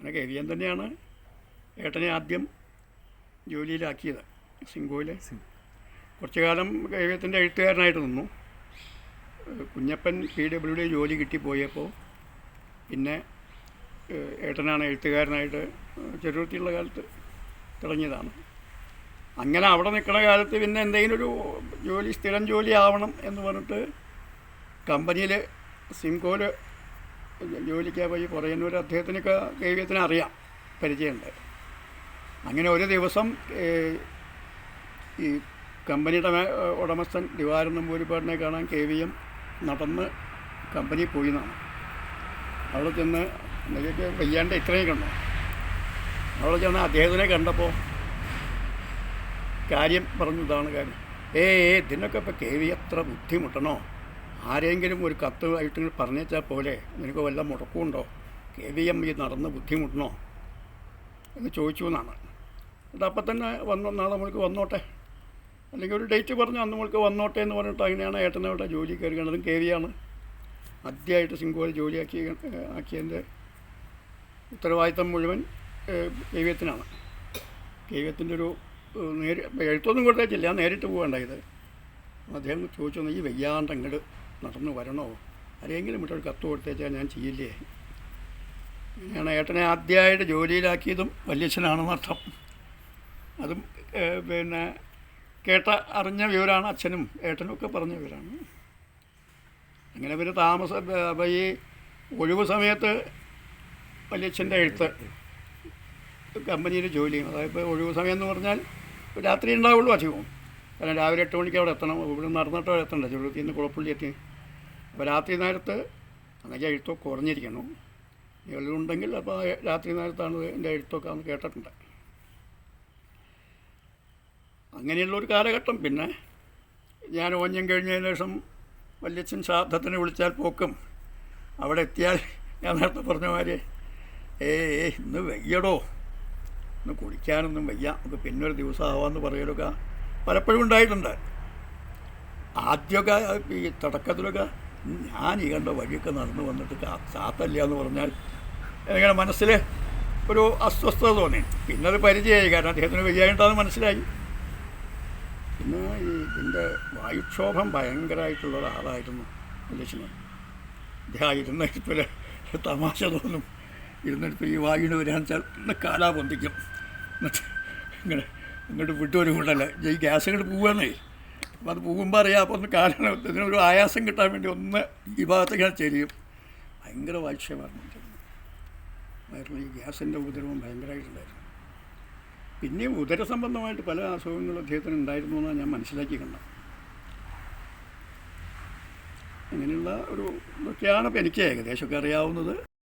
അങ്ങനെ കെ തന്നെയാണ് ഏട്ടനെ ആദ്യം ജോലിയിലാക്കിയത് സിംഗോയിൽ കുറച്ചു കാലം കൈവ്യത്തിന്റെ എഴുത്തുകാരനായിട്ട് നിന്നു. കുഞ്ഞപ്പൻ പി ഡബ്ല്യു ഡി ജോലി കിട്ടിപ്പോയപ്പോൾ പിന്നെ ഏട്ടനാണ് എഴുത്തുകാരനായിട്ട് ചെറുപ്പത്തിലുള്ള കാലത്ത് തുടങ്ങിയതാണ് അങ്ങനെ അവിടെ നിൽക്കുന്ന കാലത്ത് പിന്നെ എന്തെങ്കിലും ഒരു ജോലി സ്ഥിരം ജോലി ആവണം എന്ന് പറഞ്ഞിട്ട് കമ്പനിയിൽ സിംകോയിൽ ജോലിക്കാ പോയി പറയുന്നൊരു അദ്ദേഹത്തിനൊക്കെ ദൈവത്തിന് അറിയാം പരിചയമുണ്ട്. അങ്ങനെ ഒരു ദിവസം ഈ കമ്പനിയുടെ ഉടമസ്ഥൻ ദിവാരൻ നമ്പൂരിപ്പാടിനെ കാണാൻ കെ വി എം നടന്ന് കമ്പനി പോയി എന്നാണ്. അവിടെ ചെന്ന് എനിക്ക് വയ്യാണ്ട് ഇത്രയും കണ്ടു. അവിടെ ചെന്ന് അദ്ദേഹത്തിനെ കണ്ടപ്പോൾ കാര്യം പറഞ്ഞതാണ് കാര്യം. ഏ, ഇതിനൊക്കെ ഇപ്പോൾ കെ വി എത്ര ബുദ്ധിമുട്ടണോ? ആരെങ്കിലും ഒരു കത്ത് ആയിട്ട് പറഞ്ഞേച്ചാൽ പോലെ നിനക്ക് വല്ല മുടക്കമുണ്ടോ? കെ വി എം ഈ നടന്ന് ബുദ്ധിമുട്ടണോ? എന്ന് ചോദിച്ചു എന്നാണ് എന്നിട്ട് അപ്പം തന്നെ വന്ന് നാളെ നമ്മൾക്ക് വന്നോട്ടെ. അല്ലെങ്കിൽ ഒരു ഡേറ്റ് പറഞ്ഞു അന്ന് നമ്മൾക്ക് വന്നോട്ടെ എന്ന് പറഞ്ഞിട്ട് അങ്ങനെയാണ് ഏട്ടനവിടെ ജോലി കയറി കണ്ടതും കെ വി ആണ്. ആദ്യമായിട്ട് സിംഗോയിൽ ജോലിയാക്കി ആക്കിയതിന്റെ ഉത്തരവാദിത്തം മുഴുവൻ കൈവ്യത്തിനാണ് കൈവ്യത്തിന്റെ ഒരു നേരി എഴുത്തൊന്നും കൊടുത്തേച്ചില്ല നേരിട്ട് പോകേണ്ട ഇത് അദ്ദേഹം ചോദിച്ചു ഈ വയ്യാണ്ട് നടന്നു വരണോ? ആരെങ്കിലും ഇട്ടൊരു കത്ത് കൊടുത്തേച്ചാൽ ഞാൻ ചെയ്യില്ലേ? ഞാൻ ഏട്ടനെ ആദ്യമായിട്ട് ജോലിയിലാക്കിയതും വല്യച്ഛനാണെന്ന് അർത്ഥം. അതും പിന്നെ കേട്ട അറിഞ്ഞ വിവരമാണ് അച്ഛനും ഏട്ടനും ഒക്കെ പറഞ്ഞ വിവരമാണ് അങ്ങനെ പിന്നെ താമസ അപ്പോൾ ഈ ഒഴിവ് സമയത്ത് വല്യച്ഛന്റെ എഴുത്ത് കമ്പനിയിൽ ജോലി ചെയ്യും അതായത് ഇപ്പോൾ ഒഴിവ് സമയം എന്ന് പറഞ്ഞാൽ രാത്രി ഉണ്ടാവുള്ളൂ അധികവും. കാരണം രാവിലെ എട്ട് മണിക്ക് അവിടെ എത്തണം. ഇവിടെ നടന്നിട്ട് അവിടെ എത്തണ്ട. ചെറുപ്പത്തിൽ നിന്ന് കുളപ്പുള്ളി എത്തി. അപ്പോൾ രാത്രി നേരത്ത് അന്നൊക്കെ എഴുത്തൊക്കെ കുറഞ്ഞിരിക്കണം ഉണ്ടെങ്കിൽ അപ്പോൾ രാത്രി നേരത്താണ് എന്റെ എഴുത്തൊക്കെ അന്ന് കേട്ടിട്ടുണ്ട്. അങ്ങനെയുള്ള ഒരു കാലഘട്ടം. പിന്നെ ഞാൻ ഓഞ്ഞം കഴിഞ്ഞതിന് ശേഷം വല്യച്ഛൻ ശ്രാദ്ധത്തിന് വിളിച്ചാൽ പോക്കും. അവിടെ എത്തിയാൽ ഞാൻ നേരത്തെ പറഞ്ഞ മാതിരി ഏ ഇന്ന് വയ്യടോ. ഇന്ന് കുടിക്കാനൊന്നും വയ്യ. നമുക്ക് പിന്നൊരു ഒരു ദിവസം ആവാമെന്ന് പറയലൊക്കെ പലപ്പോഴും ഉണ്ടായിട്ടുണ്ട്. ആദ്യമൊക്കെ ഈ തുടക്കത്തിലൊക്കെ ഞാൻ ഈ കണ്ട വഴിയൊക്കെ നടന്നു വന്നിട്ട് കാത്തല്ല എന്ന് പറഞ്ഞാൽ ഇങ്ങനെ മനസ്സിൽ ഒരു അസ്വസ്ഥത തോന്നി. പിന്നെ അത് പരിചയമായി. കാരണം അദ്ദേഹത്തിന് വയ്യായിട്ടാന്ന് മനസ്സിലായി. പിന്നെ ഈ ഇതിന്റെ വായുക്ഷോഭം ഭയങ്കരമായിട്ടുള്ള ഒരാളായിരുന്നു മല്ലേശ്വരൻ അദ്ദേഹം ഇരുന്നിടത്തിൽ തമാശ തോന്നും. ഇരുന്നിടത്ത് ഈ വായുവിന് വരാൻ വെച്ചാൽ ഇന്ന് കാലാ പൊന്തിക്കും എന്നിട്ട് ഇങ്ങനെ ഇങ്ങോട്ട് വിട്ടൊരു കൊണ്ടല്ല ഈ ഗ്യാസ് ഇങ്ങോട്ട് പോവുകയെന്നേ അപ്പോൾ അത് പോകുമ്പോൾ അറിയാം. അപ്പോൾ ഒന്ന് കാരണം ഇതിനൊരു ആയാസം കിട്ടാൻ വേണ്ടി ഒന്ന് ഈ ഭാഗത്തേക്ക് ഞാൻ ചെരിയും. ഭയങ്കര വായുക്ഷയമായിരുന്നു വയറിൽ ഈ ഗ്യാസിന്റെ ഉപദ്രവം ഭയങ്കരമായിട്ടുണ്ടായിരുന്നു. പിന്നെയും ഉദര സംബന്ധമായിട്ട് പല അസുഖങ്ങളും അദ്ദേഹത്തിന് ഉണ്ടായിരുന്നു എന്നാണ് ഞാൻ മനസ്സിലാക്കി കണ്ടത്. അങ്ങനെയുള്ള ഒരു ഇതൊക്കെയാണ് ഇപ്പം എനിക്ക് ഏകദേശമൊക്കെ അറിയാവുന്നത്.